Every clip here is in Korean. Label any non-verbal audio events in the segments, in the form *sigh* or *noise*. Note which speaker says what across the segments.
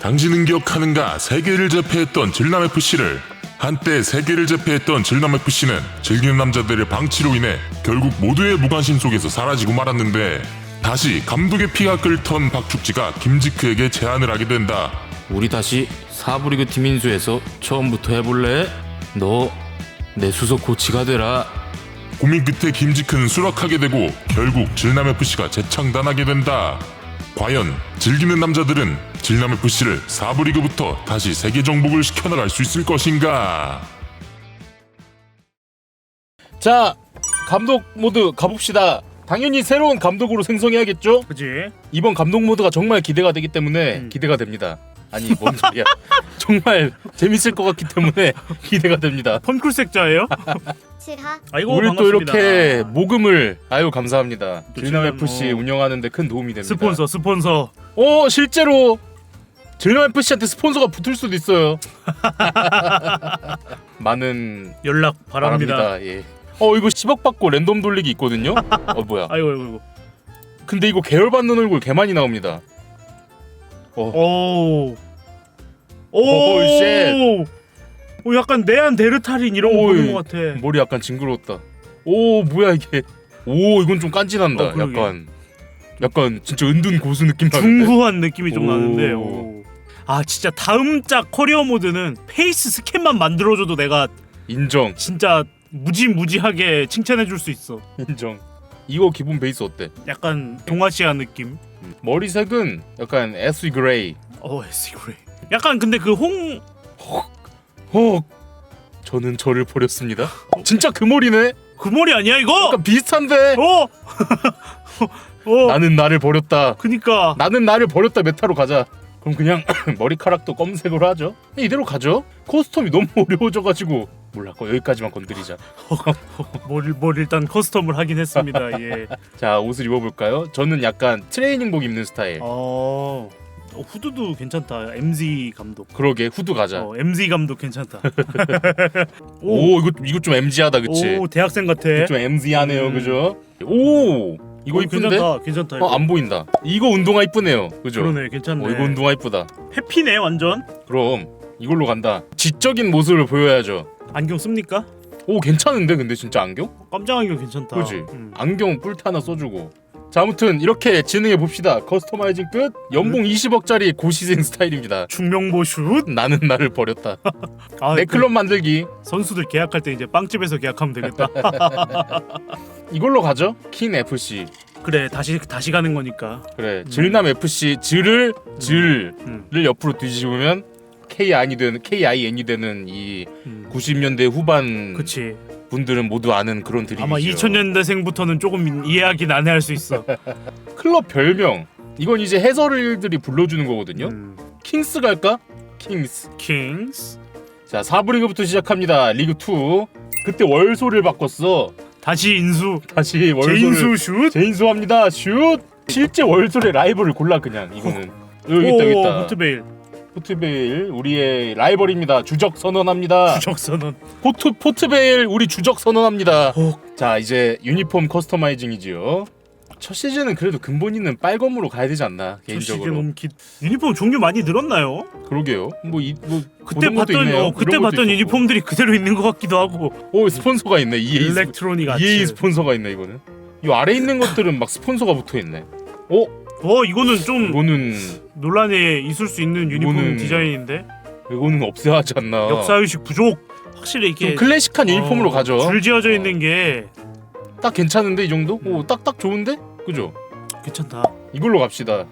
Speaker 1: 당신은 기억하는가 세계를 제패했던 질남FC를 한때 세계를 제패했던 질남FC는 즐기는 남자들의 방치로 인해 결국 모두의 무관심 속에서 사라지고 말았는데 다시 감독의 피가 끓던 박축지가 김지크에게 제안을 하게 된다
Speaker 2: 우리 다시 사부리그 팀 인수해서 처음부터 해볼래? 너 내 수석 코치가 되라.
Speaker 1: 고민 끝에 김지크는 수락하게 되고 결국 질남FC가 재창단하게 된다. 과연 즐기는 남자들은 질남FC를 4부 리그부터 다시 세계 정복을 시켜나갈 수 있을 것인가?
Speaker 3: 자 감독 모드 가봅시다. 당연히 새로운 감독으로 생성해야겠죠?
Speaker 4: 그지?
Speaker 3: 이번 감독 모드가 정말 기대가 되기 때문에
Speaker 4: 음.
Speaker 3: 기대가 됩니다. 아니 뭔 소리야? *laughs* 정말 재밌을 것 같기 때문에 *laughs* 기대가 됩니다.
Speaker 4: 펀쿨 색자예요?
Speaker 5: 칠하 *laughs*
Speaker 4: 아이고
Speaker 3: 오늘 또
Speaker 4: 반갑습니다.
Speaker 3: 이렇게 모금을 아유 감사합니다.
Speaker 4: 또
Speaker 3: 질남
Speaker 4: 지금
Speaker 3: FC
Speaker 4: 뭐
Speaker 3: 운영하는데 큰 도움이 됩니다.
Speaker 4: 스폰서 스폰서
Speaker 3: 어 실제로 질남 FC한테 스폰서가 붙을 수도 있어요. 많은
Speaker 4: 연락 바랍니다.
Speaker 3: 바랍니다. 예. 어 이거 10억 받고 랜덤 돌리기 있거든요. 어 뭐야?
Speaker 4: 아이고 아이고.
Speaker 3: 근데 이거 계열 받는 얼굴 개 많이 나옵니다.
Speaker 4: 오. 오.
Speaker 3: 오, 쉣.
Speaker 4: 오 약간 내한 데르타린 이런 거
Speaker 3: 오이.
Speaker 4: 보는 것 같아.
Speaker 3: 머리 약간 징그러웠다. 오 뭐야 이게? 오 이건 좀 깐진한다.
Speaker 4: 어, 그러게.
Speaker 3: 약간 약간 진짜 은둔 고수 느낌 나는데.
Speaker 4: 중후한 느낌이 좀
Speaker 3: 오.
Speaker 4: 나는데. 오. 아 진짜 다음 작 커리어 모드는 페이스 스캔만 만들어줘도 내가
Speaker 3: 인정
Speaker 4: 진짜 무지무지하게 칭찬해줄 수 있어.
Speaker 3: 인정. 이거 기본 베이스 어때?
Speaker 4: 약간 동아시아 느낌.
Speaker 3: 머리색은 약간 에스 그레이.
Speaker 4: 어 에스 그레이. 약간 근데 그홍
Speaker 3: 어 저는 저를 버렸습니다. 진짜 그 머리네.
Speaker 4: 그 머리 아니야 이거?
Speaker 3: 약간 비슷한데.
Speaker 4: 어. *laughs* 어.
Speaker 3: 나는 나를 버렸다.
Speaker 4: 그니까
Speaker 3: 나는 나를 버렸다 메타로 가자. 그럼 그냥 *clears throat* 머리카락도 검색으로 하죠. 이대로 가죠. 커스텀이 너무 *laughs* 어려워져가지고 몰라. 거 여기까지만 건드리자. *laughs*
Speaker 4: 뭘, 뭘 일단 커스텀을 하긴 했습니다. 예. *laughs*
Speaker 3: 자 옷을 입어볼까요? 저는 약간 트레이닝복 입는 스타일.
Speaker 4: 어, 어, 후드도 괜찮다. MZ 감독.
Speaker 3: 그러게 후드 가자.
Speaker 4: 어, MZ 감독 괜찮다. *laughs*
Speaker 3: 오, 이거 이거 좀 MZ하다 그치?
Speaker 4: 오, 대학생 같아.
Speaker 3: 좀 MZ하네요
Speaker 4: 음.
Speaker 3: 그죠? 오 이거
Speaker 4: 어,
Speaker 3: 이쁜데?
Speaker 4: 괜찮다. 괜찮다. 이거.
Speaker 3: 어 안 보인다. 이거 운동화 이쁘네요. 그죠?
Speaker 4: 그러네, 괜찮네.
Speaker 3: 어, 이거 운동화 이쁘다.
Speaker 4: 해피네 완전.
Speaker 3: 그럼 이걸로 간다. 지적인 모습을 보여야죠.
Speaker 4: 안경 씁니까?
Speaker 3: 오 괜찮은데 근데 진짜 안경?
Speaker 4: 깜짝 안경 괜찮다.
Speaker 3: 그지?
Speaker 4: 음.
Speaker 3: 안경 뿔테 하나 써주고. 자 아무튼 이렇게 진행해 봅시다. 커스터마이징 끝. 연봉 20억짜리 고시생 스타일입니다.
Speaker 4: 중명보 슛.
Speaker 3: 나는 나를 버렸다. *laughs*
Speaker 4: 아, 내그
Speaker 3: 클럽 만들기.
Speaker 4: 선수들 계약할 때 이제 빵집에서 계약하면 되겠다. *laughs*
Speaker 3: 이걸로 가죠. 킨 FC.
Speaker 4: 그래, 다시 다시 가는 거니까.
Speaker 3: 그래. 질남 FC 질을 질을
Speaker 4: 음.
Speaker 3: 옆으로 뒤집으면 K I이 되는 K I N이 되는 이
Speaker 4: 음.
Speaker 3: 90년대 후반
Speaker 4: 그치.
Speaker 3: 분들은 모두 아는 그런 드립이죠.
Speaker 4: 아마 2000년대생부터는 조금 이해하기 난해할 수 있어. *laughs*
Speaker 3: 클럽 별명. 이건 이제 해설들이 불러주는 거거든요.
Speaker 4: 음.
Speaker 3: 킹스 갈까? 킹스.
Speaker 4: 킹스.
Speaker 3: 자, 4부 리그부터 시작합니다. 리그 2. 그때 월소를 바꿨어.
Speaker 4: 다시 인수.
Speaker 3: 다시 월소를
Speaker 4: 제인수 슛.
Speaker 3: 제인수 합니다. 슛. 실제 월소의 라이벌을 골라 그냥 이거는. 여기 있다 여기
Speaker 4: 오,
Speaker 3: 있다.
Speaker 4: 포트베일.
Speaker 3: 포트베일 우리의 라이벌입니다. 주적 선언합니다.
Speaker 4: 주적 선언.
Speaker 3: 포트 포트베일 우리 주적 선언합니다.
Speaker 4: 혹.
Speaker 3: 자, 이제 유니폼 커스터마이징이지요. 첫 시즌은 그래도 근본이는 빨검으로 가야 되지 않나 개인적으로.
Speaker 4: 홈킷. 유니폼 종류 많이 늘었나요?
Speaker 3: 그러게요. 뭐 이 뭐
Speaker 4: 그때 봤던 어, 그때 봤던 유니폼들이 그대로 있는 것 같기도 하고.
Speaker 3: 오 스폰서가 있네. EA
Speaker 4: 일렉트로닉 아츠.
Speaker 3: EA 스폰서가 있네 이거는. 이 아래 있는 것들은 막 스폰서가 붙어 있네. 어?
Speaker 4: 어 이거는 좀
Speaker 3: 이거는
Speaker 4: 논란에 있을 수 있는 유니폼
Speaker 3: 이거는-
Speaker 4: 디자인인데
Speaker 3: 이거는 없애야 하지 않나.
Speaker 4: 역사의식 부족. 확실히
Speaker 3: 좀
Speaker 4: 이게
Speaker 3: 클래식한 유니폼으로
Speaker 4: 어,
Speaker 3: 가죠.
Speaker 4: 줄 지어져 있는 게
Speaker 3: 딱 괜찮은데 이 정도?
Speaker 4: 음.
Speaker 3: 오, 딱딱 좋은데? 그죠?
Speaker 4: 괜찮다.
Speaker 3: 이걸로 갑시다.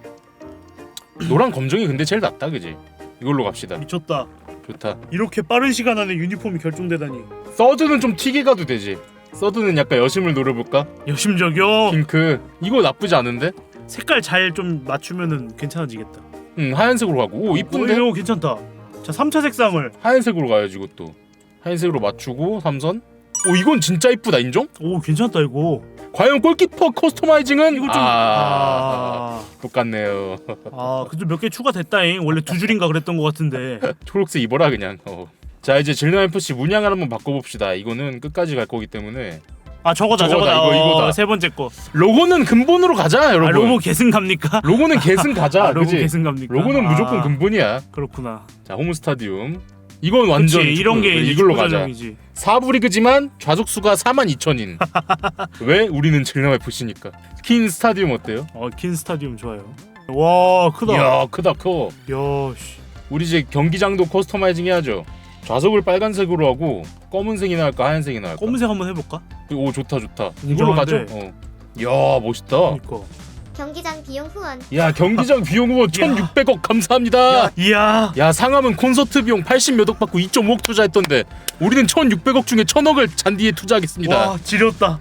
Speaker 3: 노란 검정이 근데 제일 낫다, 그지? 이걸로 갑시다.
Speaker 4: 미쳤다.
Speaker 3: 좋다.
Speaker 4: 이렇게 빠른 시간 안에 유니폼이 결정되다니.
Speaker 3: 서드는 좀 튀게 가도 되지. 서드는 약간 여심을 노려볼까?
Speaker 4: 여심적이요.
Speaker 3: 핑크. 이거 나쁘지 않은데?
Speaker 4: 색깔 잘 좀 맞추면은 괜찮아지겠다.
Speaker 3: 응, 하얀색으로 가고. 오, 이쁜데?
Speaker 4: 오, 이거 괜찮다. 자, 3차 색상을.
Speaker 3: 하얀색으로 가야지, 이것도. 하얀색으로 맞추고, 삼선. 오, 이건 진짜 이쁘다, 인정?
Speaker 4: 오, 괜찮다 이거.
Speaker 3: 과연 골키퍼 커스터마이징은?
Speaker 4: 이거 좀
Speaker 3: 아,
Speaker 4: 아,
Speaker 3: 똑같네요.
Speaker 4: 아, 그래도 몇 개 추가됐다잉. 원래 두 줄인가 그랬던 것 같은데. *laughs*
Speaker 3: 초록색 입어라, 그냥. 어. 자, 이제 질남 FC 문양을 한번 바꿔봅시다. 이거는 끝까지 갈 거기 때문에.
Speaker 4: 아 저거다
Speaker 3: 저거다,
Speaker 4: 저거다.
Speaker 3: 이거, 이거다.
Speaker 4: 어, 세 번째 거.
Speaker 3: 로고는 근본으로 가자 여러분.
Speaker 4: 아 로고 계승 갑니까? *laughs*
Speaker 3: 로고는 계승 가자.
Speaker 4: 아, 로고? 계승 갑니까?
Speaker 3: 로고는
Speaker 4: 아,
Speaker 3: 무조건 근본이야.
Speaker 4: 그렇구나.
Speaker 3: 자 홈 스타디움. 이건 완전
Speaker 4: 그치, 이런 게
Speaker 3: 축구.
Speaker 4: 이제
Speaker 3: 이걸로
Speaker 4: 축구
Speaker 3: 가자. 4부 리그지만 좌석 수가 4만 2천인. *laughs* 왜? 우리는 질남 FC니까. 킨 스타디움 어때요?
Speaker 4: 어, 킨 스타디움 좋아요. 와, 크다. 야,
Speaker 3: 이야 크다 커.
Speaker 4: 씨.
Speaker 3: 우리 이제 경기장도 커스터마이징 해야죠. 좌석을 빨간색으로 하고 검은색이나 할까 하얀색이나 할까?
Speaker 4: 검은색 한번 해볼까?
Speaker 3: 오 좋다 좋다. 이걸로 가죠. 어. 이야 멋있다.
Speaker 4: 그니까.
Speaker 5: 경기장 비용 후원
Speaker 3: 야 경기장 비용 후원 1,600억 감사합니다.
Speaker 4: 이야.
Speaker 3: 야 상암은 콘서트 비용 80몇억 받고 2.5억 투자했던데 우리는 1,600억 중에 1,000억을 잔디에 투자하겠습니다.
Speaker 4: 와, 지렸다.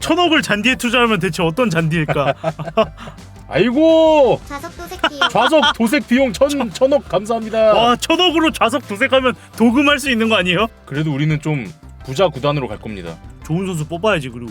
Speaker 4: 천억을 잔디에 투자하면 대체 어떤 잔디일까? *laughs*
Speaker 3: 아이고
Speaker 5: 좌석 도색 비용
Speaker 3: 좌석 도색 비용 1,000, 1,000억 감사합니다.
Speaker 4: 와, 천억으로 좌석 도색하면 도금할 수 있는 거 아니에요?
Speaker 3: 그래도 우리는 좀 부자 구단으로 갈 겁니다.
Speaker 4: 좋은 선수 뽑아야지 그리고.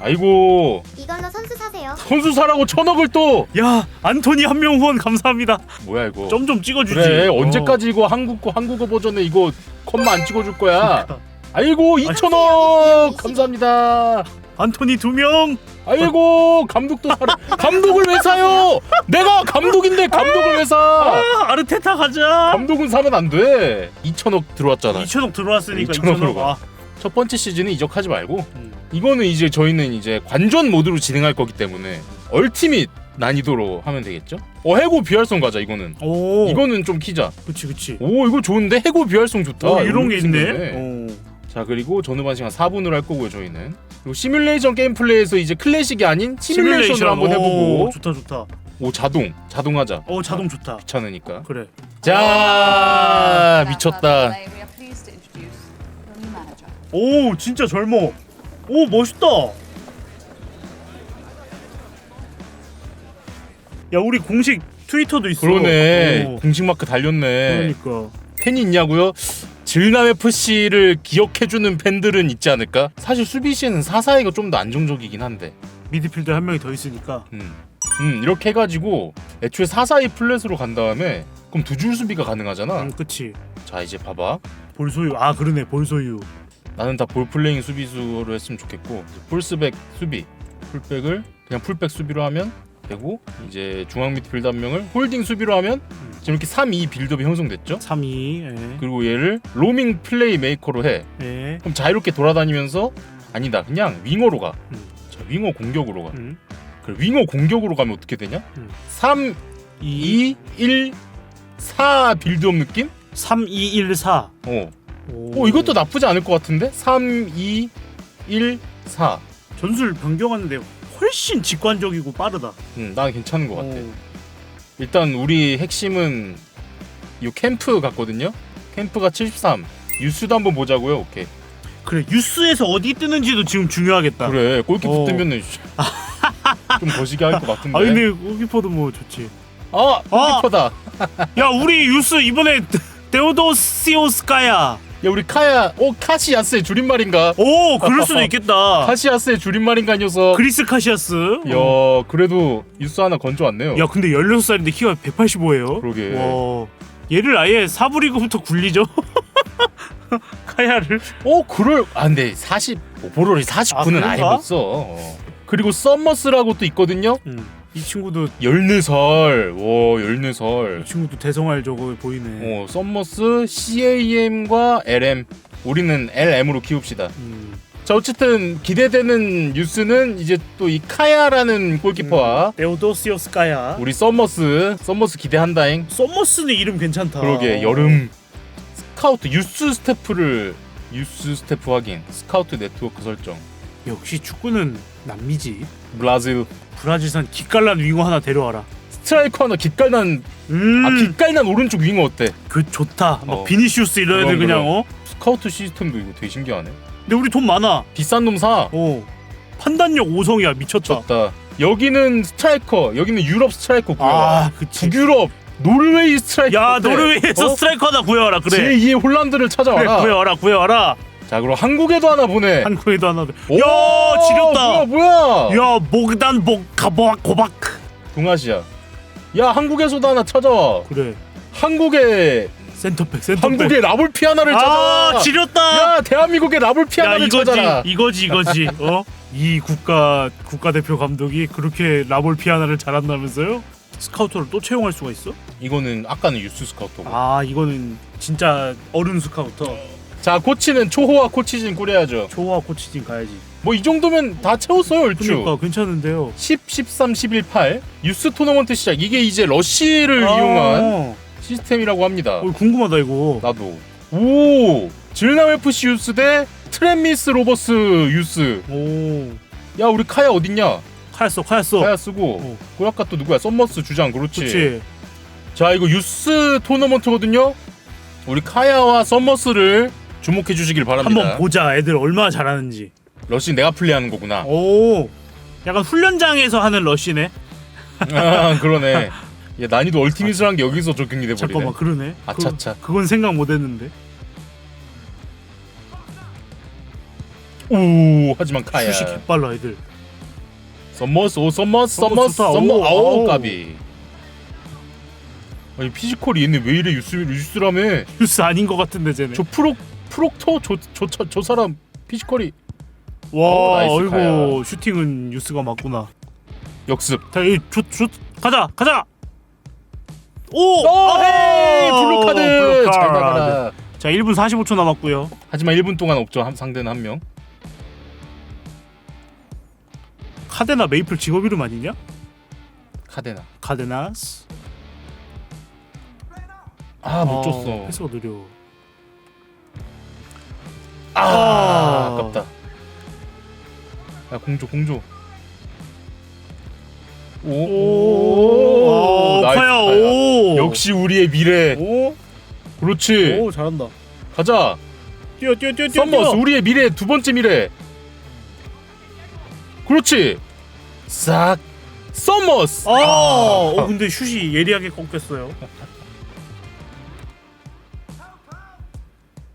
Speaker 3: 아이고
Speaker 5: 이걸로 선수 사세요
Speaker 3: 선수 사라고 1,000억을 또
Speaker 4: 야, 안토니 한 명 후원 감사합니다.
Speaker 3: 뭐야 이거?
Speaker 4: 점 좀 찍어주지.
Speaker 3: 그래
Speaker 4: 어.
Speaker 3: 언제까지 이거 한국 거 한국어 버전에 이거 컴마 안 찍어줄 거야? 아이고 2,000억 감사합니다.
Speaker 4: 안토니 두 명.
Speaker 3: 아이고 감독도 사라. 감독을 왜 사요? 내가 감독인데 감독을 왜 사?
Speaker 4: 아, 아르테타 가자.
Speaker 3: 감독은 사면 안 돼. 2천억 들어왔잖아.
Speaker 4: 2천억 들어왔으니까
Speaker 3: 2천억으로
Speaker 4: 2천억.
Speaker 3: 가.
Speaker 4: 아,
Speaker 3: 첫 번째 시즌은 이적하지 말고
Speaker 4: 음.
Speaker 3: 이거는 이제 저희는 이제 관전 모드로 진행할 거기 때문에 얼티밋 난이도로 하면 되겠죠? 어 해고 비활성 가자 이거는.
Speaker 4: 오.
Speaker 3: 이거는 좀 키자.
Speaker 4: 그치 그치.
Speaker 3: 오 이거 좋은데 해고 비활성 좋다.
Speaker 4: 어, 이런 게 있네. 어.
Speaker 3: 자 그리고 전후반 시간 4분으로 할 거고요 저희는. 그리고 시뮬레이션 게임 플레이에서 이제 클래식이 아닌 시뮬레이션을 한번
Speaker 4: 오,
Speaker 3: 해보고
Speaker 4: 좋다 좋다.
Speaker 3: 오 자동 자동하자.
Speaker 4: 어 자동 좋다.
Speaker 3: 귀찮으니까.
Speaker 4: 그래.
Speaker 3: 자 미쳤다.
Speaker 4: 오 진짜 젊어. 오 멋있다. 야 우리 공식 트위터도 있어.
Speaker 3: 그러네.
Speaker 4: 오,
Speaker 3: 공식 마크 달렸네.
Speaker 4: 그러니까.
Speaker 3: 팬이 있냐고요? 질남 FC를 기억해주는 팬들은 있지 않을까? 사실 수비 시에는 사사이가 좀 더 안정적이긴 한데.
Speaker 4: 미드필더 한 명이 더 있으니까.
Speaker 3: 음. 음 이렇게 해가지고 애초에 사사이 플랫으로 간 다음에 그럼 두 줄 수비가 가능하잖아.
Speaker 4: 음, 그치.
Speaker 3: 자 이제 봐봐.
Speaker 4: 볼 소유. 아 그러네 볼 소유.
Speaker 3: 나는 다 볼플레잉 수비수로 했으면 좋겠고 풀스백 수비 풀백을 그냥 풀백 수비로 하면 되고 이제 중앙 미드필더 한 명을 홀딩 수비로 하면 지금 이렇게 3-2 빌드업이 형성됐죠
Speaker 4: 3위. 예.
Speaker 3: 그리고 얘를 로밍 플레이 메이커로 해
Speaker 4: 예.
Speaker 3: 그럼 자유롭게 돌아다니면서 아니다 그냥 윙어로 가
Speaker 4: 음.
Speaker 3: 자, 윙어 공격으로 가
Speaker 4: 음.
Speaker 3: 그래 윙어 공격으로 가면 어떻게 되냐
Speaker 4: 음.
Speaker 3: 3 2 1 4 빌드업 느낌
Speaker 4: 3 2 1 4.
Speaker 3: 어.
Speaker 4: 오.
Speaker 3: 어 이것도 나쁘지 않을 것 같은데 3 2 1 4
Speaker 4: 전술 변경하는데 훨씬 직관적이고 빠르다.
Speaker 3: 음, 난 괜찮은 것 같아.
Speaker 4: 오.
Speaker 3: 일단 우리 핵심은 이 캠프 같거든요. 캠프가 73. 유스도 한번 보자고요. 오케이.
Speaker 4: 그래 뉴스에서 어디 뜨는지도 지금 중요하겠다.
Speaker 3: 그래. 골키퍼
Speaker 4: 어.
Speaker 3: 뜨면은 좀 거시기 할 것 같은데.
Speaker 4: 아 근데 골키퍼도 뭐 좋지.
Speaker 3: 아, 골키퍼다.
Speaker 4: 야 우리 뉴스 이번에 데오도시오스카야.
Speaker 3: 야, 우리 카야. 어, 카시아스의 줄임말인가?
Speaker 4: 오 그럴 수도 있겠다. *laughs*
Speaker 3: 카시아스의 줄임말인가 이 녀석.
Speaker 4: 그리스 카시아스.
Speaker 3: 야, 그래도 유스 하나 건져왔네요.
Speaker 4: 야 근데 16살인데 키가 185예요.
Speaker 3: 그러게.
Speaker 4: 와. 얘를 아예 사부리그부터 굴리죠. *laughs* 카야를.
Speaker 3: 어, 그럴. 아, 근데 40 오버롤이 49는
Speaker 4: 아,
Speaker 3: 아, 예
Speaker 4: 그런가?
Speaker 3: 못 써. 어. 그리고 썸머스라고 또 있거든요.
Speaker 4: 음. 이 친구도
Speaker 3: 14살. 와,
Speaker 4: 이
Speaker 3: 14살.
Speaker 4: 친구도 대성할 저거 보이네.
Speaker 3: 어, 썸머스 CAM과 LM. 우리는 LM으로 키웁시다.
Speaker 4: 음.
Speaker 3: 자, 어쨌든 기대되는 뉴스는 이제 또 이 카야라는 골키퍼와
Speaker 4: 데오도시오스카야.
Speaker 3: 우리 썸머스, 썸머스 기대한다잉.
Speaker 4: 썸머스는 이름 괜찮다.
Speaker 3: 그러게 여름 스카우트 유스 스태프를 유스 스태프 확인. 스카우트 네트워크 설정.
Speaker 4: 역시 축구는 남미지.
Speaker 3: 브라질
Speaker 4: 브라질산 기깔난 윙어 하나 데려와라.
Speaker 3: 스트라이커 하나 깃깔난
Speaker 4: 음.
Speaker 3: 아 깃깔난 오른쪽 윙어 어때?
Speaker 4: 그 좋다. 막
Speaker 3: 어.
Speaker 4: 비니시우스 이런 애들
Speaker 3: 그럼,
Speaker 4: 그냥. 어.
Speaker 3: 스카우트 시스템도 이거 되게 신기하네.
Speaker 4: 근데 우리 돈 많아.
Speaker 3: 비싼 놈 사.
Speaker 4: 어. 판단력 5성이야 미쳤다.
Speaker 3: 좋다. 여기는 스트라이커, 여기는 유럽 스트라이커 구해와.
Speaker 4: 아, 그치.
Speaker 3: 북유럽, 노르웨이 스트라이커.
Speaker 4: 야
Speaker 3: 어때?
Speaker 4: 노르웨이에서
Speaker 3: 어?
Speaker 4: 스트라이커 하나 구해와라 그래.
Speaker 3: 제2의 홀란드를
Speaker 4: 그래
Speaker 3: 찾아와라.
Speaker 4: 구해와라 구해와라.
Speaker 3: 자, 그럼 한국에도 하나 보내.
Speaker 4: 한국에도 하나. 돼.
Speaker 3: 오,
Speaker 4: 야 지렸다.
Speaker 3: 뭐야, 뭐야?
Speaker 4: 야 목단 목 가보악 고박.
Speaker 3: 동아시아. 야, 한국에서도 하나 찾아와.
Speaker 4: 그래.
Speaker 3: 한국의
Speaker 4: 센터백 센터백.
Speaker 3: 한국의 라볼 피아나를 찾아와.
Speaker 4: 아 지렸다.
Speaker 3: 야, 대한민국의 라볼
Speaker 4: 야
Speaker 3: 피아나를
Speaker 4: 이거지
Speaker 3: 찾아라.
Speaker 4: 이거지 이거지. 어 이 국가 국가 대표 감독이 그렇게 라볼 피아나를 잘한다면서요? 스카우터를 또 채용할 수가 있어?
Speaker 3: 이거는 아까는 유스 스카우터고.
Speaker 4: 아 이거는 진짜 어른 스카우터.
Speaker 3: 자 코치는 초호와 코치진 꾸려야죠.
Speaker 4: 초호와 코치진 가야지.
Speaker 3: 뭐 이 정도면 다 채웠어요 얼추.
Speaker 4: 그러니까 괜찮은데요.
Speaker 3: 10, 13, 11, 8 유스 토너먼트 시작. 이게 이제 러쉬를
Speaker 4: 아,
Speaker 3: 이용한 시스템이라고 합니다.
Speaker 4: 어, 궁금하다 이거.
Speaker 3: 나도. 오 질남 FC 유스 대 트렌미스 로버스 유스.
Speaker 4: 오
Speaker 3: 야 우리 카야 어딨냐?
Speaker 4: 카였어 카였어.
Speaker 3: 카야 쓰고.
Speaker 4: 어.
Speaker 3: 그 아까 또 누구야? 썸머스 주장 그렇지.
Speaker 4: 그렇지.
Speaker 3: 자 이거 유스 토너먼트거든요. 우리 카야와 썸머스를 주목해 주시길 바랍니다.
Speaker 4: 한번 보자 애들 얼마나 잘하는지.
Speaker 3: 러시 내가 플레이하는 거구나.
Speaker 4: 오 약간 훈련장에서 하는 러쉬네.
Speaker 3: 아 그러네. 야, 난이도 얼티밋을 한게 여기서 적용이 돼 버리네.
Speaker 4: 잠깐만 그러네.
Speaker 3: 아차차.
Speaker 4: 그, 그건 생각 못했는데.
Speaker 3: 오 하지만 카야.
Speaker 4: 슛이 개빨라 애들.
Speaker 3: 썸머스 오 썸머스
Speaker 4: 썸머스
Speaker 3: 썸머스
Speaker 4: 좋다.
Speaker 3: 썸머
Speaker 4: 오,
Speaker 3: 아우
Speaker 4: 아우.
Speaker 3: 까비. 아니 피지컬이 얘네 왜 이래 유스 유스라며?
Speaker 4: 뉴스 아닌 것 같은데 쟤네.
Speaker 3: 저 프로 프록터 저저 저, 저 사람 피지컬이
Speaker 4: 와
Speaker 3: 나이스 카야.
Speaker 4: 슈팅은 뉴스가 맞구나.
Speaker 3: 역습.
Speaker 4: 자, 이슛슛 가자 가자. 오!
Speaker 3: 오 헤이
Speaker 4: 아,
Speaker 3: 블루 카드
Speaker 4: 블루 카드.
Speaker 3: 잘 나가라.
Speaker 4: 자, 1분 45초 남았고요.
Speaker 3: 하지만 1분 동안 없죠 한 상대는 한 명.
Speaker 4: 카데나 메이플 직업 이름 아니냐?
Speaker 3: 카데나.
Speaker 4: 카데나스.
Speaker 3: 아 못 줬어.
Speaker 4: 패스가 느려.
Speaker 3: 아,
Speaker 4: 아.
Speaker 3: 아깝다. 야 공조 공조. 오,
Speaker 4: 오,
Speaker 3: 나이스,
Speaker 4: 카야,
Speaker 3: 카야.
Speaker 4: 오.
Speaker 3: 역시 우리의 미래.
Speaker 4: 오,
Speaker 3: 그렇지.
Speaker 4: 오, 잘한다.
Speaker 3: 가자.
Speaker 4: 뛰어, 뛰어, 뛰어, 뛰어.
Speaker 3: 썸머스
Speaker 4: 뛰어.
Speaker 3: 우리의 미래 두 번째 미래. 그렇지. 싹. 썸머스.
Speaker 4: 아, 어, 근데 슛이 예리하게 꺾였어요.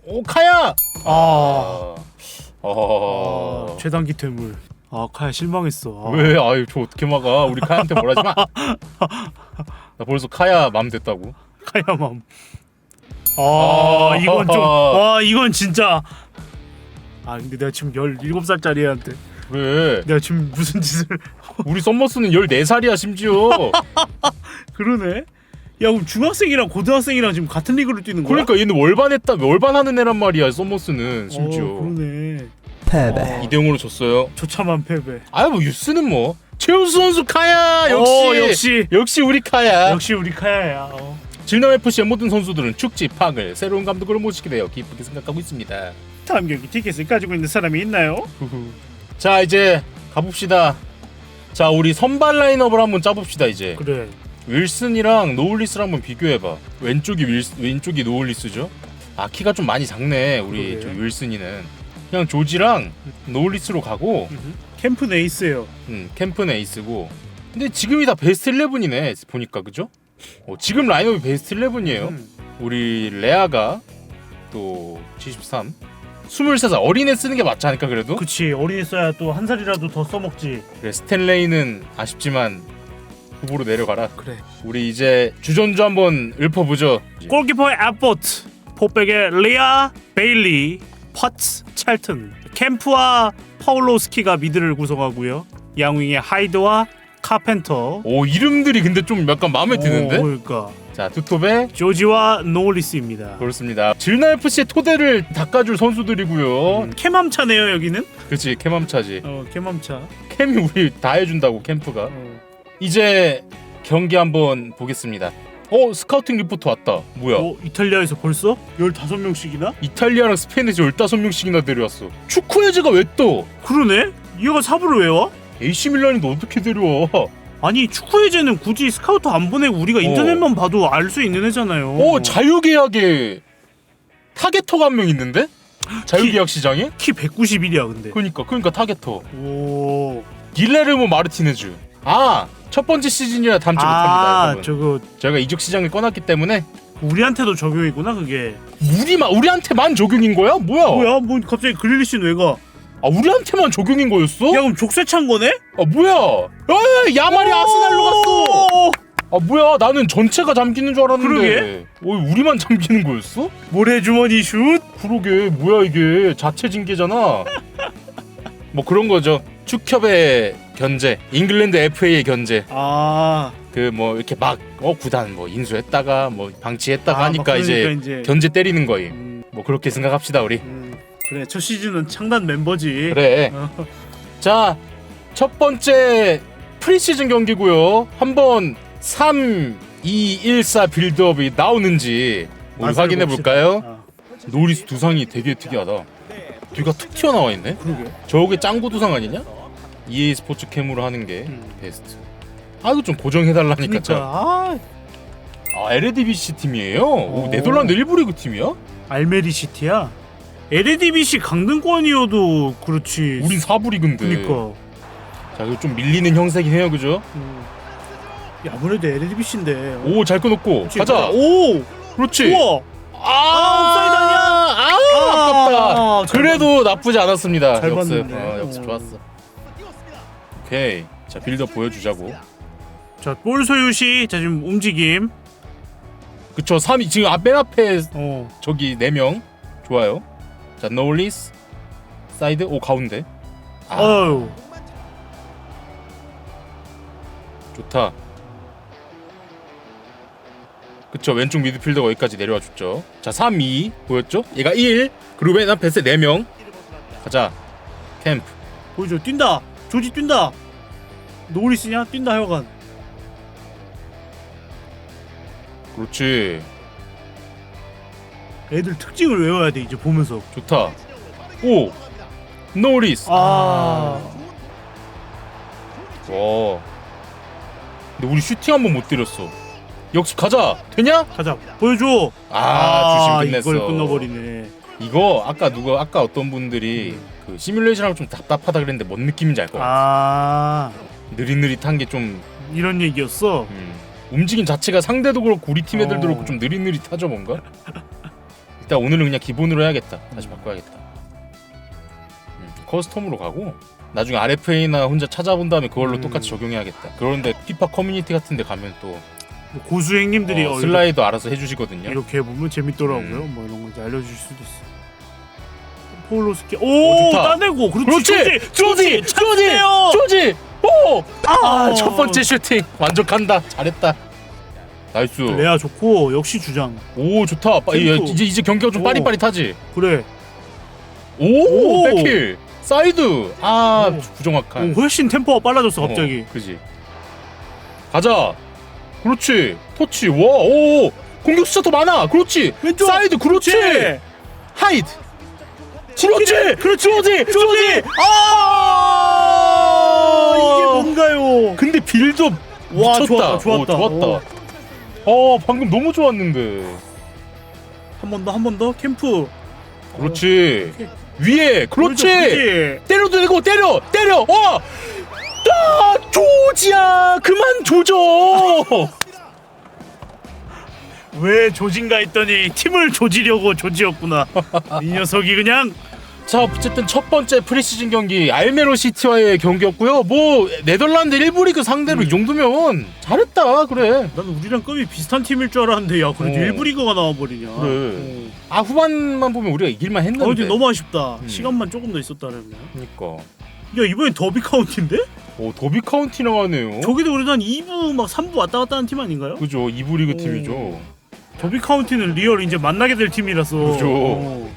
Speaker 3: 오 카야.
Speaker 4: 아,
Speaker 3: 어.
Speaker 4: 아 최단기 퇴물. 아, 카야 실망했어. 아.
Speaker 3: 왜? 아유 저 어떻게 막아? 우리 카야한테 뭐라지 마. *laughs* 나 벌써 카야 맘 됐다고.
Speaker 4: 카야맘. 아, 이건 좀, 와, 이건 진짜. 아, 근데 내가 지금 17살짜리 애한테
Speaker 3: 그래.
Speaker 4: 내가 지금 무슨 짓을
Speaker 3: 우리 썸머스는 14살이야 심지어. *laughs*
Speaker 4: 그러네. 야, 그럼 중학생이랑 고등학생이랑 지금 같은 리그를 뛰는 거야?
Speaker 3: 그러니까 얘는 월반했다 월반하는 애란 말이야 썸머스는 심지어.
Speaker 4: 어, 그러네.
Speaker 6: 패배.
Speaker 3: 2대 0으로 졌어요.
Speaker 4: 조차만 패배.
Speaker 3: 아유 뭐 유스는 뭐 최우수 선수 카야 역시
Speaker 4: 어, 역시
Speaker 3: 역시 우리 카야.
Speaker 4: 역시 우리 카야야. 어.
Speaker 3: 질남 FC의 모든 선수들은 축지 파악을 새로운 감독으로 모시게 되어 기쁘게 생각하고 있습니다.
Speaker 4: 다음 경기 티켓을 가지고 있는 사람이 있나요?
Speaker 3: 자 이제 가봅시다. 자 우리 선발 라인업을 한번 짜봅시다 이제.
Speaker 4: 그래.
Speaker 3: 윌슨이랑 노울리스를 한번 비교해봐. 왼쪽이 윌 왼쪽이 노울리스죠. 아 키가 좀 많이 작네 우리
Speaker 4: 그러게.
Speaker 3: 저 윌슨이는. 그냥 조지랑 노울리스로 가고
Speaker 4: 캠프 네이스예요.
Speaker 3: 음, 캠프는 에이스고. 근데 지금이 다 베스트 11이네 보니까 그죠? 어, 지금 라인업이 베스트 11이에요.
Speaker 4: 음.
Speaker 3: 우리 레아가 또 73. 23살 어린애 쓰는 게 맞지 않을까 그래도?
Speaker 4: 그치 어린이 써야 또 한 살이라도 더 써먹지.
Speaker 3: 그래 스탠레이는 아쉽지만 후보로 내려가라.
Speaker 4: 그래.
Speaker 3: 우리 이제 주전주 한번 읊어보죠.
Speaker 4: 골키퍼의 아포트, 포백의 리아, 베일리, 퍼츠, 찰튼, 캠프와 파울로스키가 미드를 구성하고요. 양윙의 하이드와 카펜터.
Speaker 3: 오 이름들이 근데 좀 약간 마음에 드는데?
Speaker 4: 오, 그러니까
Speaker 3: 자 투톱에
Speaker 4: 조지와 노리스입니다.
Speaker 3: 그렇습니다. 질나 FC의 토대를 닦아줄 선수들이고요.
Speaker 4: 음, 캠함차네요 여기는.
Speaker 3: 그렇지 캠함차지.
Speaker 4: 어 캠함차.
Speaker 3: 캠이 우리 다 해준다고 캠프가.
Speaker 4: 어.
Speaker 3: 이제 경기 한번 보겠습니다. 어 스카우팅 리포트 왔다. 뭐야?
Speaker 4: 어 이탈리아에서 벌써 15명씩이나?
Speaker 3: 이탈리아랑 스페인에서 15명씩이나 데려왔어. 축구 해제가 왜 또?
Speaker 4: 그러네? 얘가 사부를 왜 와?
Speaker 3: AC 밀란이 어떻게 데려와?
Speaker 4: 아니 축구 해제는 굳이 스카우트 안 보내고 우리가 인터넷만 봐도 알 수 있는 애잖아요.
Speaker 3: 어 자유계약에 타겟터가 한 명 있는데? 자유계약 시장에?
Speaker 4: 키 191이야 근데.
Speaker 3: 그러니까 그러니까 타겟터.
Speaker 4: 오.
Speaker 3: 길레르모 마르티네즈. 아 첫 번째 시즌이라 담지 못합니다,
Speaker 4: 아
Speaker 3: 여러분.
Speaker 4: 저거
Speaker 3: 저희가 이적 시장을 꺼놨기 때문에
Speaker 4: 우리한테도 적용이구나 그게.
Speaker 3: 우리만 우리한테만 적용인 거야? 뭐야?
Speaker 4: 뭐야? 뭐 갑자기 그릴리시는 왜 가?
Speaker 3: 아 우리한테만 적용인 거였어?
Speaker 4: 야 그럼 족쇄 찬 거네?
Speaker 3: 아 뭐야? 야 야말이 아스날로 갔어. 아 뭐야? 나는 전체가 잠기는 줄 알았는데. 어 우리만 잠기는 거였어?
Speaker 4: 모래주머니 슛?
Speaker 3: 그러게 뭐야 이게 자체 징계잖아. 뭐 그런 거죠. 축협의 견제, 잉글랜드 FA의 견제.
Speaker 4: 아,
Speaker 3: 그 뭐 이렇게 막 어 구단 뭐 인수했다가 뭐 방치했다가
Speaker 4: 아,
Speaker 3: 하니까
Speaker 4: 막
Speaker 3: 이제,
Speaker 4: 그러니까 이제.
Speaker 3: 견제 때리는 거임.
Speaker 4: 음,
Speaker 3: 뭐 그렇게 생각합시다 우리.
Speaker 4: 음, 그래 첫 시즌은 창단 멤버지.
Speaker 3: 그래.
Speaker 4: 어. *laughs*
Speaker 3: 자, 첫 번째 프리시즌 경기고요. 한번 3, 2, 1, 4 빌드업이 나오는지 우리
Speaker 4: 맛을
Speaker 3: 확인해
Speaker 4: 봅시다.
Speaker 3: 볼까요?
Speaker 4: 아,
Speaker 3: 노리스 두상이 되게 특이하다. 뒤가 툭 튀어나와 있네.
Speaker 4: 그러게.
Speaker 3: 저게 짱구 두상 아니냐? EA 스포츠 캠으로 하는 게
Speaker 4: 음.
Speaker 3: 베스트. 아 이거 좀 고정해달라니까
Speaker 4: 그러니까
Speaker 3: 참.
Speaker 4: 아,
Speaker 3: 아 LDBC 팀이에요? 오,
Speaker 4: 어.
Speaker 3: 네덜란드 1부 리그 팀이야?
Speaker 4: 알메리 시티야. LADBC 강등권이어도 그렇지.
Speaker 3: 우린 4부 리그인데.
Speaker 4: 그러니까.
Speaker 3: 자 이거 좀 밀리는 형세긴 해요, 그죠?
Speaker 4: 음. 야, 아무래도 LADBC인데.
Speaker 3: 오 잘 끊었고 가자.
Speaker 4: 오,
Speaker 3: 그렇지.
Speaker 4: 우와.
Speaker 3: 아,
Speaker 4: 아니야?
Speaker 3: 아. 아,
Speaker 4: 잘
Speaker 3: 그래도 나쁘지 않았습니다.
Speaker 4: 잘
Speaker 3: 역습.
Speaker 4: 봤는데.
Speaker 3: 어, 역습
Speaker 4: 어.
Speaker 3: 좋았어. 오케이. 자 빌드업 보여주자고.
Speaker 4: 자, 볼 소유 시. 자, 지금 움직임.
Speaker 3: 그쵸 3위 지금 앞, 맨 앞에
Speaker 4: 어.
Speaker 3: 저기 4명 좋아요. 자 노리스 사이드 오 가운데. 아
Speaker 4: 어유.
Speaker 3: 좋다. 그쵸 왼쪽 미드필더가 여기까지 내려와 줬죠. 자 3, 2 보였죠? 얘가 1 그리고 맨 앞에 4명 가자 캠프
Speaker 4: 보여줘. 뛴다. 조지 뛴다. 노리스냐? 뛴다 하여간.
Speaker 3: 그렇지
Speaker 4: 애들 특징을 외워야 돼 이제 보면서.
Speaker 3: 좋다. 오 노리스
Speaker 4: 아.
Speaker 3: 와. 근데 우리 슈팅 한 번 못 때렸어. 역습 가자. 되냐?
Speaker 4: 가자. 보여줘.
Speaker 3: 아, 주심 끝냈어.
Speaker 4: 이걸 끊어버리네.
Speaker 3: 이거 아까 누가 아까 어떤 분들이 그 시뮬레이션하고 좀 답답하다 그랬는데 뭔 느낌인지 알 것 같아.
Speaker 4: 아.
Speaker 3: 느릿느릿한 게좀
Speaker 4: 이런 얘기였어.
Speaker 3: 음, 움직임 자체가 상대도 그렇고 우리 팀 애들도
Speaker 4: 어.
Speaker 3: 그렇고 좀 느릿느릿하죠 뭔가. 일단 오늘은 그냥 기본으로 해야겠다. 다시 바꿔야겠다. 음, 커스텀으로 가고 나중에 RFA나 혼자 찾아본 다음에 그걸로
Speaker 4: 음.
Speaker 3: 똑같이 적용해야겠다. 그런데 피파 커뮤니티 같은데 가면 또
Speaker 4: 고수 형님들이
Speaker 3: 어,
Speaker 4: 어,
Speaker 3: 슬라이드 알아서 해주시거든요.
Speaker 4: 이렇게 보면 재밌더라고요.
Speaker 3: 음.
Speaker 4: 뭐 이런 거 이제 알려줄 수도 있어. 폴로스키.
Speaker 3: 어,
Speaker 4: 오,
Speaker 3: 좋다.
Speaker 4: 따내고. 그렇지.
Speaker 3: 그렇지, 조지, 조지,
Speaker 4: 찬스네요.
Speaker 3: 조지. 오,
Speaker 4: 아,
Speaker 3: 아, 첫 번째 슈팅 완벽한다. 잘했다. 나이스.
Speaker 4: 레아 좋고 역시 주장.
Speaker 3: 오, 좋다. 빠, 이-
Speaker 4: 템포.
Speaker 3: 이제 이제 경기가 좀
Speaker 4: 오.
Speaker 3: 빠릿빠릿하지.
Speaker 4: 그래.
Speaker 3: 오,
Speaker 4: 오.
Speaker 3: 백힐, 사이드. 아,
Speaker 4: 오.
Speaker 3: 부정확한.
Speaker 4: 오, 훨씬 템포가 빨라졌어 갑자기.
Speaker 3: 어, 그지. 가자. 그렇지. 터치. 와, 오. 공격 숫자 더 많아. 그렇지.
Speaker 4: 왼쪽.
Speaker 3: 사이드. 그렇지.
Speaker 4: 그렇지.
Speaker 3: 하이드. 그렇지.
Speaker 4: 그렇지. 조지. 조지.
Speaker 3: 아!
Speaker 4: 이게 뭔가요?
Speaker 3: 근데 빌드업
Speaker 4: 와,
Speaker 3: 미쳤다.
Speaker 4: 좋았다, 좋았다.
Speaker 3: 오, 좋았다. 어, 방금 너무 좋았는데.
Speaker 4: 한 번 더, 한 번 더. 캠프.
Speaker 3: 그렇지.
Speaker 4: 오케이.
Speaker 3: 위에. 그렇지.
Speaker 4: 그렇지.
Speaker 3: 때려도 되고 때려. 때려. 와. 아, 조지야. 그만 조져.
Speaker 4: 왜 조진가 했더니 팀을 조지려고 조지였구나. 이 녀석이 그냥
Speaker 3: 자, 어쨌든 첫 번째 프리시즌 경기 알메로 시티와의 경기였고요. 뭐 네덜란드 1부 리그 상대로
Speaker 4: 음.
Speaker 3: 이 정도면 잘했다. 그래.
Speaker 4: 나는 우리랑 급이 비슷한 팀일 줄 알았는데 야 그래도
Speaker 3: 어.
Speaker 4: 일부 리그가 나와버리냐.
Speaker 3: 그래. 아, 후반만 보면 우리가 이길만 했는데.
Speaker 4: 어, 근데 너무 아쉽다.
Speaker 3: 음.
Speaker 4: 시간만 조금 더 있었다면.
Speaker 3: 그러니까.
Speaker 4: 야 이번엔 더비 카운티인데?
Speaker 3: 오, 더비 카운티 나가네요.
Speaker 4: 저기도 그래도 한 2부 막 3부 왔다 갔다 하는 팀 아닌가요?
Speaker 3: 그죠. 2부 리그
Speaker 4: 오.
Speaker 3: 팀이죠.
Speaker 4: 더비 카운티는 리얼 이제 만나게 될 팀이라서.
Speaker 3: 그죠.
Speaker 4: 어.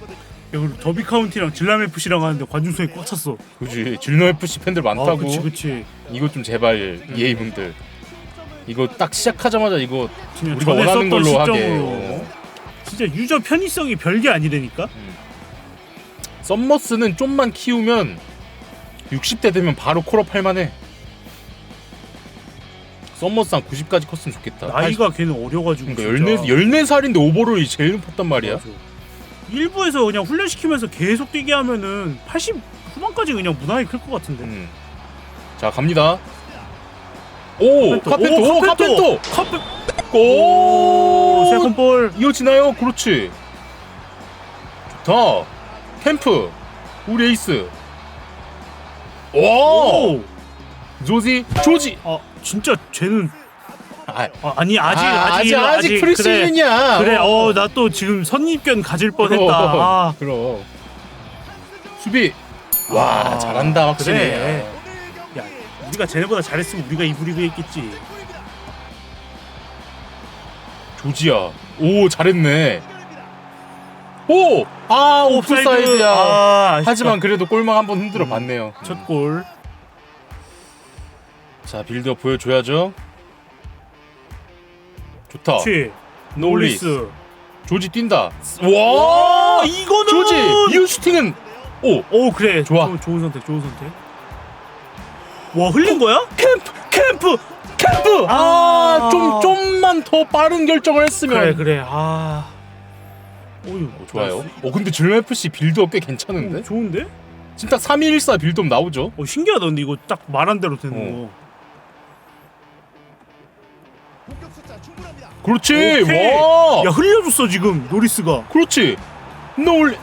Speaker 4: 야 그리고 더비 카운티랑 질람 FC랑 하는데 관중석이 꽉 찼어.
Speaker 3: 그지. 질너 FC 팬들 많다고.
Speaker 4: 아, 그치 그치.
Speaker 3: 이거 좀 제발 EA 분들. 이거 딱 시작하자마자 이거
Speaker 4: 그냥
Speaker 3: 우리가
Speaker 4: 전에
Speaker 3: 원하는
Speaker 4: 썼던
Speaker 3: 걸로 하게.
Speaker 4: 시점으로.
Speaker 3: 어.
Speaker 4: 진짜 유저 편의성이 별게 아니라니까.
Speaker 3: 썸머스는 좀만 키우면 60대 되면 바로 콜업 할 만해. 썸머스 한 90까지 컸으면 좋겠다.
Speaker 4: 나이가 걔는 어려가지고.
Speaker 3: 그러니까
Speaker 4: 진짜.
Speaker 3: 14, 14살인데 오버롤이 제일 높았단 말이야.
Speaker 4: 맞아. 일부에서 그냥 훈련시키면서 계속 뛰게 하면은 80 후반까지 그냥 무난하게 클것 같은데.
Speaker 3: 음. 자 갑니다. 오 카펜토, 오, 카펜토,
Speaker 4: 카페.
Speaker 3: 오,
Speaker 4: 오, 세컨볼.
Speaker 3: 이어지나요? 그렇지. 좋다. 캠프, 우리 에이스. 오,
Speaker 4: 오.
Speaker 3: 조지, 조지.
Speaker 4: 아 진짜 쟤는
Speaker 3: 아,
Speaker 4: 아, 아니 아직
Speaker 3: 아,
Speaker 4: 아직
Speaker 3: 아직 아직. 프리시즌이야.
Speaker 4: 그래 어 나 또 지금 선입견 가질 뻔했다. 아
Speaker 3: 그럼. 수비. 와
Speaker 4: 아,
Speaker 3: 잘한다 확실히.
Speaker 4: 그래. 우리가 쟤네보다 잘했으면 우리가 이부 리그 했겠지.
Speaker 3: 조지야. 오 잘했네. 오! 아 오프사이드야.
Speaker 4: 아, 아쉽다.
Speaker 3: 하지만 그래도 골망 한번 흔들어 봤네요.
Speaker 4: 첫 골.
Speaker 3: 자 빌드업 보여줘야죠. 좋다.
Speaker 4: 취.
Speaker 3: 노리스.
Speaker 4: 노리스.
Speaker 3: 조지 뛴다. 와!
Speaker 4: 이거는
Speaker 3: 조지! 이 슈팅은 오!
Speaker 4: 오 그래.
Speaker 3: 좋아.
Speaker 4: 좋은, 좋은 선택. 좋은 선택. 와 흘린 거야?
Speaker 3: 캠프! 캠프! 캠프! 아,
Speaker 4: 아.
Speaker 3: 좀 좀만 더 빠른 결정을 했으면
Speaker 4: 그래 그래. 아. 오유
Speaker 3: 어, 좋아요. 어 근데 질러 FC 빌드업 꽤 괜찮은데?
Speaker 4: 오, 좋은데?
Speaker 3: 지금 딱 3214 빌드업 나오죠?
Speaker 4: 어 신기하다 근데 이거 딱 말한 대로 되는
Speaker 3: 어.
Speaker 4: 거.
Speaker 3: 그렇지.
Speaker 4: 오케이.
Speaker 3: 와!
Speaker 4: 야 흘려줬어 지금 노리스가.
Speaker 3: 그렇지. 노울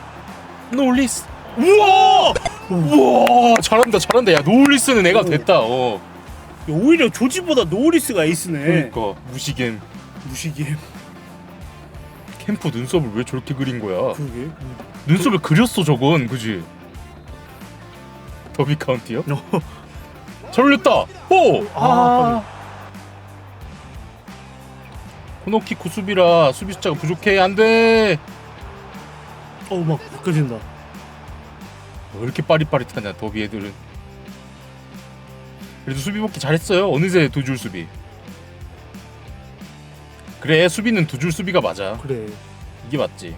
Speaker 3: 노울리스. 우와! 우와! 잘한다. 잘한다. 야, 노울리스는 애가
Speaker 4: 오.
Speaker 3: 됐다. 어.
Speaker 4: 야, 오히려 조지보다 노리스가 에이스네.
Speaker 3: 그러니까 무시겜
Speaker 4: 무시기.
Speaker 3: 캠프 눈썹을 왜 저렇게 그린 거야?
Speaker 4: 그러게.
Speaker 3: 눈썹을 그렸어 저건. 그지? 더비 카운티요?
Speaker 4: 어.
Speaker 3: 잘 올렸다. 오!
Speaker 4: 아,
Speaker 3: 코너킥 구수비라 수비 숫자가 부족해. 안 돼.
Speaker 4: 어막 바뀌어진다.
Speaker 3: 왜 이렇게 빠릿빠릿하냐 더비 애들은 그래도 수비 먹기 잘했어요 어느새 두줄 수비 그래 수비는 두 줄 수비가 맞아
Speaker 4: 그래.
Speaker 3: 이게 맞지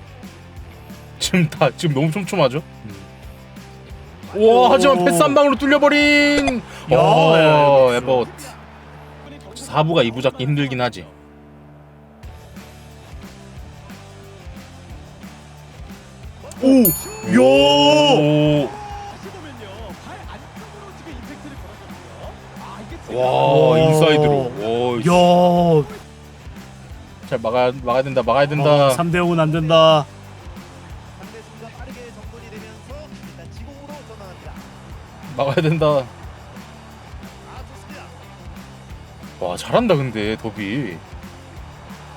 Speaker 3: 지금 다 지금 너무 촘촘하죠 와 하지만 패스 한 방으로 뚫려버린
Speaker 4: 야,
Speaker 3: 어,
Speaker 4: 야,
Speaker 3: 에버트 4부가 2부 잡기 힘들긴 하지
Speaker 4: 오. 야.
Speaker 3: 오. 와 인사이드로 와,
Speaker 4: 야.
Speaker 3: 잘 막아 막아야 된다 막아야 된다
Speaker 4: 어, 3대 0은 안 된다.
Speaker 3: 막아야 된다 와 잘한다 근데 더비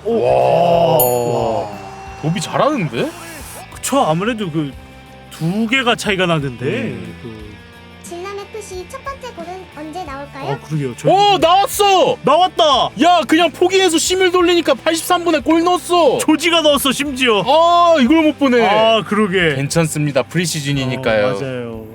Speaker 3: 와 더비 잘하는데
Speaker 4: 그쵸 아무래도 그 두 개가 차이가 나는데.
Speaker 3: 음.
Speaker 4: 그,
Speaker 5: FC 첫 번째 골은 언제 나올까요?
Speaker 4: 아 그러게요. 저
Speaker 3: 오 나왔어
Speaker 4: 나왔다.
Speaker 3: 야 그냥 포기해서 심을 돌리니까 83분에 골 넣었어
Speaker 4: 조지가 넣었어 심지어.
Speaker 3: 아 이걸 못 보네
Speaker 4: 아 그러게.
Speaker 3: 괜찮습니다 프리시즌이니까요
Speaker 4: 어, 맞아요.